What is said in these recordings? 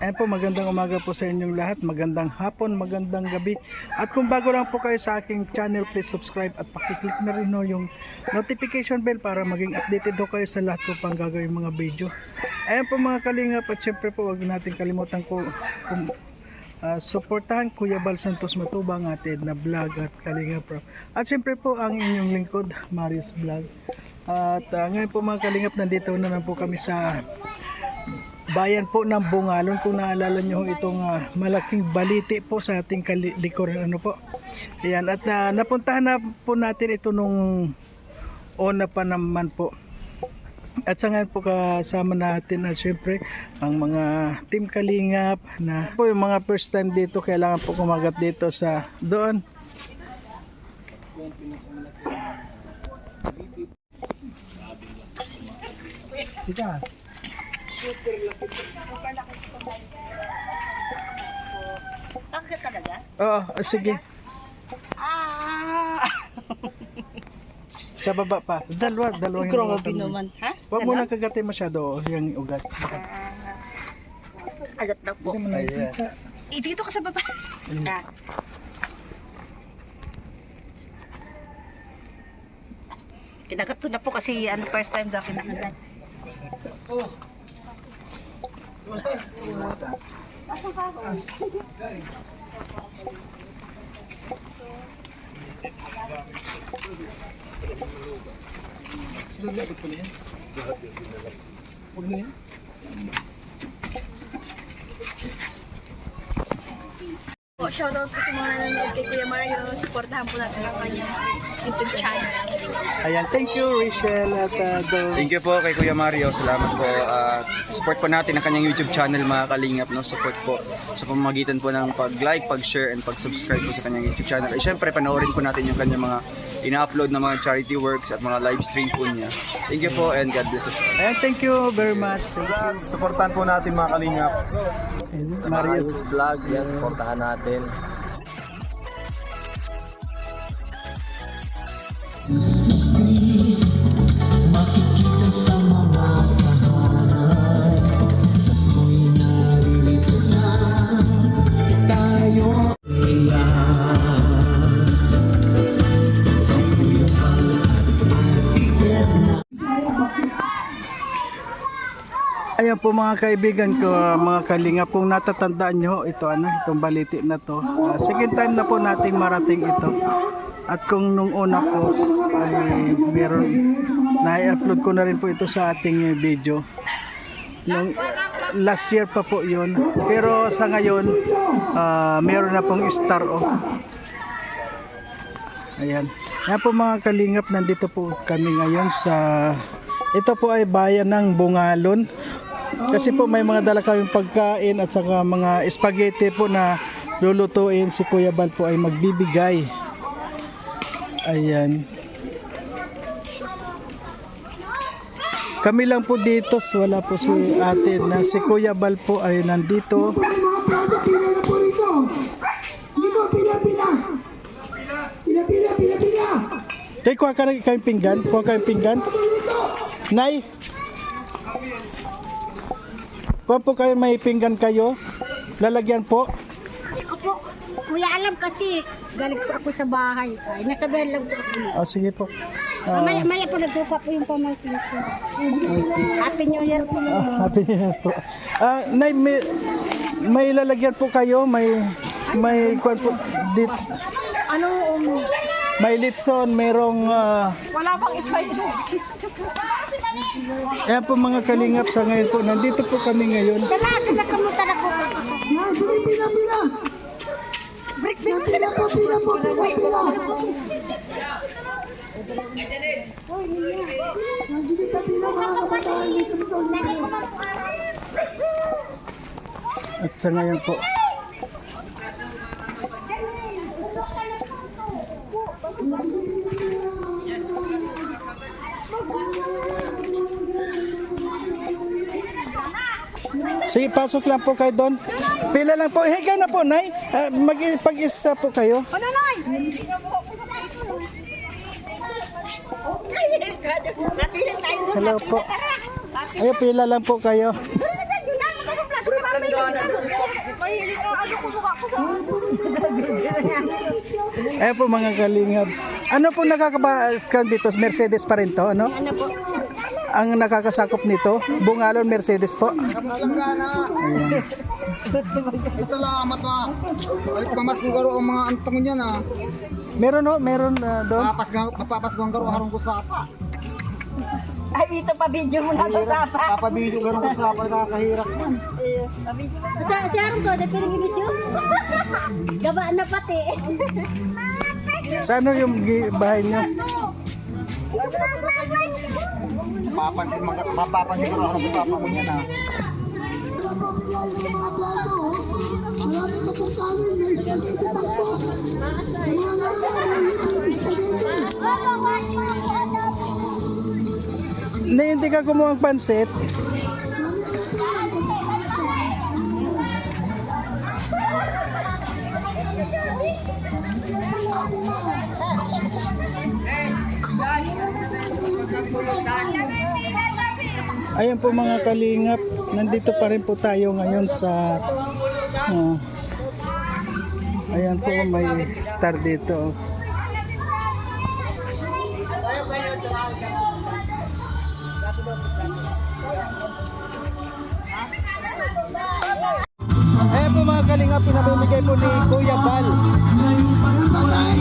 Ayan po, magandang umaga po sa inyong lahat. Magandang hapon, magandang gabi. At kung bago lang po kayo sa aking channel, please subscribe at pakiclick na rin no, yung notification bell para maging updated ho kayo sa lahat ko pang gagawin mga video. Ayan po mga kalingap at syempre po huwag natin kalimutan ko kung Ah, suportahan Kuya Bal Santos Matubang atin na vlog at Kalinga Pro. At siyempre po ang inyong lingkod, Marius Vlog. At ah, ngayon po mga kalingap, nandito na lang po kami sa bayan po ng Bungalon. Kung naalala nyo itong ah, malaking baliti po sa ating kali- likuran ano po. Ayan, at ah, napuntahan na po natin ito nung ona pa naman po. At sa ngayon po kasama natin na syempre ang mga team Kalingap na po yung mga first time dito kailangan po kumagat dito sa doon. Ika. Tangga talaga? Oo, ah, sige. Ah! Sa baba pa. Dalawa, dalawa yung Grabe naman. Ha? Huwag mo nang kagatin masyado oh, yung ugat. Agat na po. Nakikita. Eh, dito ka sa baba. Ah. Kinagat ko na po kasi ano first time sa akin nakagat. Po, shoutout po sa mga nanonood kay Kuya Mario. Supportahan po natin ang kanyang YouTube channel. Ayan, thank you Rachel at uh, Dor. Thank you po kay Kuya Mario. Salamat po. At support po natin ang kanyang YouTube channel mga kalingap. No? Support po sa pamamagitan po ng pag-like, pag-share, and pag-subscribe po sa kanyang YouTube channel. At syempre, panoorin po natin yung kanyang mga ina-upload na mga charity works at mga live stream po niya. Thank you po and God bless us. Ayan, thank you very much. Thank you. Supportan po natin mga kalingap. Marius. Vlog, yan, supportahan natin. Ayan po mga kaibigan ko, ah, mga kalinga, kung natatandaan nyo, ito ano, itong baliti na to. Ah, second time na po nating marating ito. At kung nung una po ay meron, na-upload ko na rin po ito sa ating eh, video. Nung last year pa po yun. Pero sa ngayon, ah, meron na pong star off. Ayan. Ayan po mga kalingap, nandito po kami ngayon sa ito po ay bayan ng Bungalon. Kasi po may mga dala kaming pagkain at saka mga spaghetti po na lulutuin si Kuya Bal po ay magbibigay. Ayan. Kami lang po dito, wala po si ate na si Kuya Bal po ay nandito. Tay, kuha ka na kayong pinggan? Kuha kayong pinggan? Nay? Kuha po kayo may pinggan kayo? Lalagyan po? Opo, kuya alam kasi galing po ako sa bahay. Ay, nasa bayan lang po ako. Ah, sige po. Ah, Ah, maya, maya po nagkuka po yung pamangkin ko. Happy New Year po. ah, happy New Year po. Ah, Nay, may, may lalagyan po kayo? May, may, kuha po, dit, Ano, um, may litson, merong, ah, wala pang excited. Ayan po mga kalingap sa ngayon po. Nandito po kami ngayon. Dala, dala kamuta na po. Break na pila po, pila po, pila, pila. At sa ngayon po. Sige, pasok lang po kayo doon. Pila lang po. Higa na po, Nay. Ah, Mag-pag-isa po kayo. Ano, Nay? Hello po. Ay, pila lang po kayo. Ano Eh po mga kalingap. Ano po nakakabakan dito? Mercedes pa rin to, ano? Ang nakakasakop nito, bungalon Mercedes po. Ayan. Salamat pa. Ay pamas ko garo ang mga antong niya na. Meron ho, meron uh, doon. Papas papas ko garo harong ko sapa. Ay, ito pa video mo na to sa pa. Papabidyo garo ko sapa nakakahirap man. Sa si Aaron ko, dahil pinag-video. Gaba na pati. Saan ho yung bahay niyo? Papansin mag mapapansin garo harong ko sapa ko niya na. Na hindi ka kumuha ng pansit. Ayan po mga kalingap, nandito pa rin po tayo ngayon sa ah, Ayan po may star dito. Ayan po mga kalingap, pinamimigay po ni Kuya Bal. Ay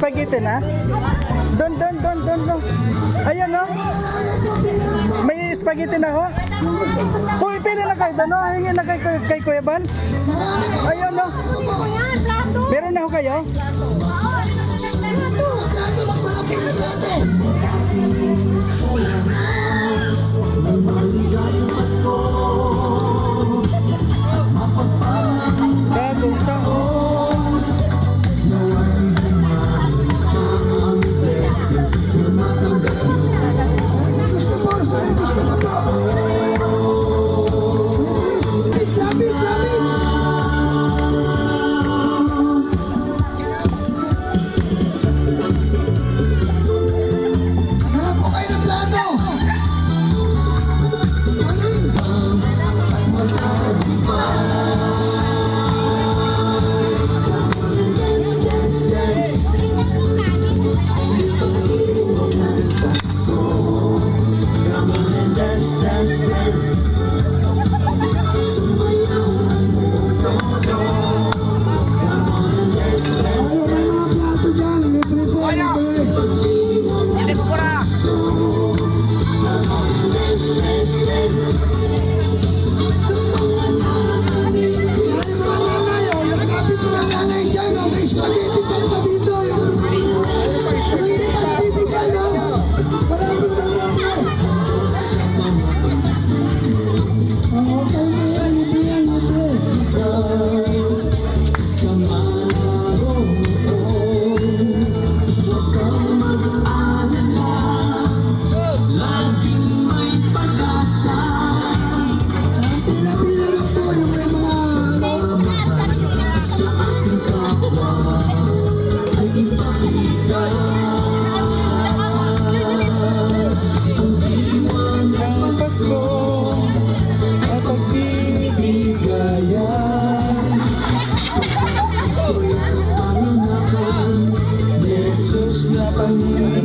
spaghetti na? Doon, doon, doon, doon, doon. Ayan, no? May spaghetti na ho? Uy, pili na kayo no? Hingin na kay, kay, kay Kuya Bal. Ayun, no? Meron na ho kayo? Bagong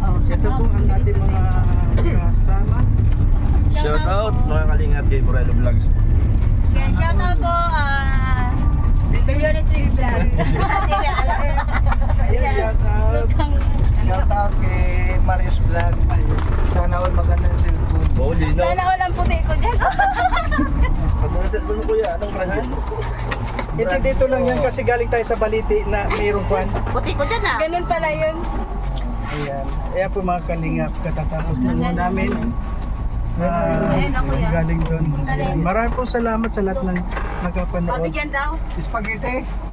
Oh, Ito po ang ating mga kasama. Shout out mga kalingap kay Morelo Vlogs. Yeah, shout out po ah, uh, Billionis Mini Vlog. shout out. Shout out kay Marius Vlog. Sana all maganda magandang cellphone. Sana all ang puti ko dyan. Pag mga cellphone ko yan, anong brand Hindi dito lang yan kasi galing tayo sa Baliti na mayroon pan. Puti ko dyan ah. Ganun pala yun. Ayan. Ayan po mga kalingap. Katatapos na po namin. Ah, galing doon. Maraming po salamat sa lahat ng nagkapanood. Bigyan daw. Spaghetti.